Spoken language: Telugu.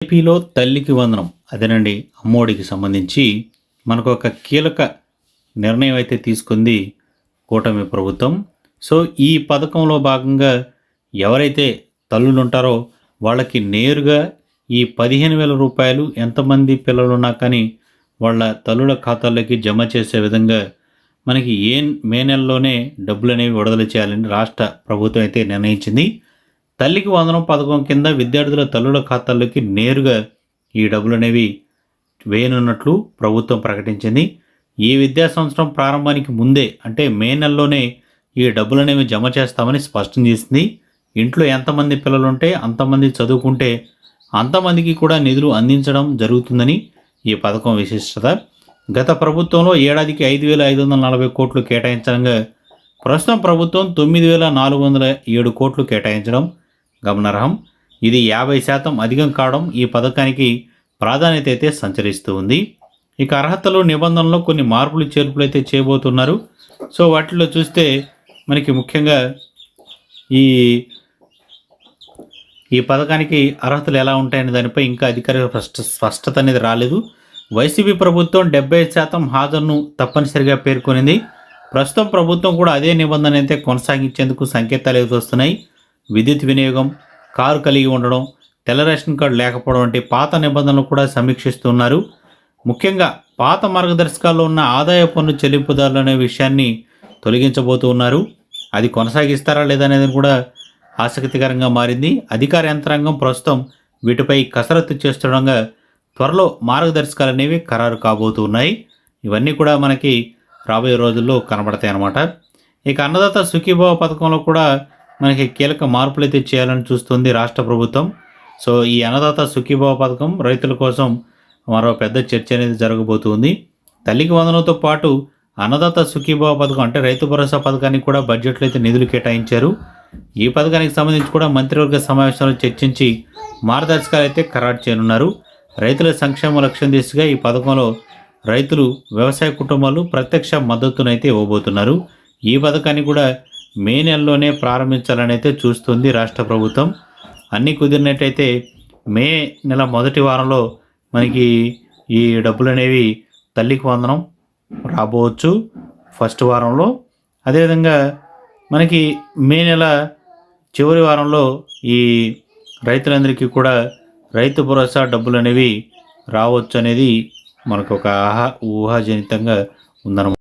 ఏపీలో తల్లికి వందనం. అదేనండి అమ్మఒడికి సంబంధించి మనకు ఒక కీలక నిర్ణయం అయితే తీసుకుంది కూటమి ప్రభుత్వం. సో ఈ పథకంలో భాగంగా ఎవరైతే తల్లులు ఉంటారో వాళ్ళకి నేరుగా ఈ పదిహేను వేల రూపాయలు ఎంతమంది పిల్లలు ఉన్నా కానీ వాళ్ళ తల్లుల ఖాతాల్లోకి జమ చేసే విధంగా మనకి ఏ మే నెలలోనే డబ్బులు అనేవి విడుదల చేయాలని రాష్ట్ర ప్రభుత్వం అయితే నిర్ణయించింది. తల్లికి వందనం పథకం కింద విద్యార్థుల తల్లుల ఖాతాల్లోకి నేరుగా ఈ డబ్బులు అనేవి వేయనున్నట్లు ప్రభుత్వం ప్రకటించింది. ఈ విద్యా సంవత్సరం ప్రారంభానికి ముందే అంటే మే నెలలోనే ఈ డబ్బులు అనేవి జమ చేస్తామని స్పష్టం చేసింది. ఇంట్లో ఎంతమంది పిల్లలు ఉంటే అంతమంది చదువుకుంటే అంతమందికి కూడా నిధులు అందించడం జరుగుతుందని ఈ పథకం విశిష్టత. గత ప్రభుత్వంలో ఏడాదికి ఐదు వేల ఐదు వందల నలభై కోట్లు కేటాయించడంగా ప్రస్తుతం ప్రభుత్వం తొమ్మిది వేల నాలుగు వందల ఏడు కోట్లు కేటాయించడం గమనార్హం. ఇది యాభై శాతం అధికం కావడం ఈ పథకానికి ప్రాధాన్యత అయితే సంచరిస్తూ ఉంది. ఇక అర్హతలు నిబంధనలు కొన్ని మార్పులు చేర్పులు అయితే చేయబోతున్నారు. సో వాటిలో చూస్తే మనకి ముఖ్యంగా ఈ ఈ పథకానికి అర్హతలు ఎలా ఉంటాయనే దానిపై ఇంకా అధికారిక స్పష్ట స్పష్టత అనేది రాలేదు. వైసీపీ ప్రభుత్వం డెబ్బై శాతం హాజరును తప్పనిసరిగా పేర్కొనింది. ప్రస్తుతం ప్రభుత్వం కూడా అదే నిబంధన అయితే కొనసాగించేందుకు సంకేతాలు ఎదురొస్తున్నాయి విద్యుత్ వినియోగం కారు కలిగి ఉండడం తెల్ల రేషన్ కార్డు లేకపోవడం వంటి పాత నిబంధనలు కూడా సమీక్షిస్తున్నారు. ముఖ్యంగా పాత మార్గదర్శకాల్లో ఉన్న ఆదాయ పన్ను చెల్లింపుదారులు అనే విషయాన్ని తొలగించబోతూ ఉన్నారు అది కొనసాగిస్తారా లేదా అనేది కూడా ఆసక్తికరంగా మారింది. అధికార యంత్రాంగం ప్రస్తుతం వీటిపై కసరత్తు చేస్తుండగా త్వరలో మార్గదర్శకాలు అనేవి ఖరారు కాబోతున్నాయి. ఇవన్నీ కూడా మనకి రాబోయే రోజుల్లో కనబడతాయి అన్నమాట ఇక అన్నదాత సుఖీభావ పథకంలో కూడా మనకి కీలక మార్పులు అయితే చేయాలని చూస్తుంది రాష్ట్ర ప్రభుత్వం. సో ఈ అన్నదాత సుఖీభావ పథకం రైతుల కోసం మరో పెద్ద చర్చ అనేది జరగబోతుంది. తల్లికి వందనంతో పాటు అన్నదాత సుఖీభావ పథకం అంటే రైతు భరోసా పథకానికి కూడా బడ్జెట్లో అయితే నిధులు కేటాయించారు. ఈ పథకానికి సంబంధించి కూడా మంత్రివర్గ సమావేశంలో చర్చించి మార్గదర్శకాలు అయితే ఖరారు చేయనున్నారు. రైతుల సంక్షేమ లక్ష్యం దిశగా ఈ పథకంలో రైతులు వ్యవసాయ కుటుంబాలు ప్రత్యక్ష మద్దతునైతే ఇవ్వబోతున్నారు. ఈ పథకాన్ని కూడా మే నెలలోనే ప్రారంభించాలని అయితే చూస్తుంది రాష్ట్ర ప్రభుత్వం. అన్నీ కుదిరినట్టయితే మే నెల మొదటి వారంలో మనకి ఈ డబ్బులు అనేవి తల్లికి వందనం రాబోవచ్చు ఫస్ట్ వారంలో. అదేవిధంగా మనకి మే నెల చివరి వారంలో ఈ రైతులందరికీ కూడా రైతు భరోసా డబ్బులు అనేవి రావచ్చు అనేది మనకు ఒక ఆహా ఊహాజనితంగా ఉందన్నమాట.